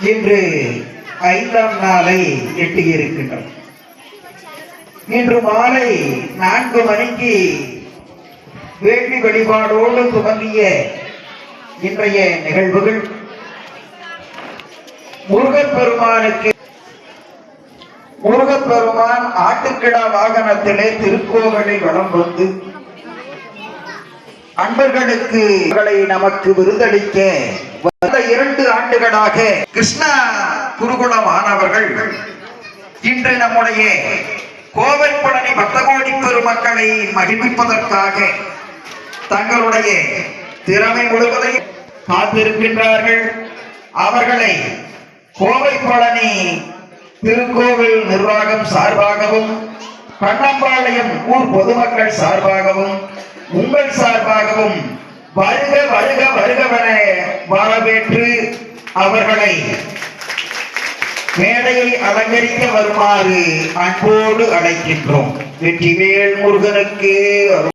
இன்று ஐந்தாம் நாளை எட்டியிருக்கின்றோம். இன்று மாலை நான்கு மணிக்கு வேள்வி வழிபாடோடு துவங்கிய இன்றைய நிகழ்வுகள். முருகப் பெருமானுக்கு முருகப் பெருமான் ஆட்டுக்கிடா வாகனத்திலே திருக்கோவிலில் வளம் வந்து அன்பர்களுக்கு நமக்கு விருதளிக்க வந்த இரண்டு ஆண்டுகளாக கிருஷ்ணா குருகுல மாணவர்கள் இன்று நம்முடைய கோவில்பழனி பழனி பக்தகோடி பெருமக்களை மகிழ்விப்பதற்காக தங்களுடைய திறமை முழுவதையும் காத்திருக்கின்றார்கள். அவர்களை கோவை பழனி திருக்கோவில் நிர்வாகம் சார்பாகவும் கண்ணம்பாளையம் ஊர் பொதுமக்கள் சார்பாகவும் உங்கள் சார்பாகவும் வருக வருக வருகவென வரவேற்று அவர்களை மேடையை அலங்கரிக்க வருமாறு அன்போடு அழைக்கின்றோம். வெற்றிவேல் முருகனுக்கு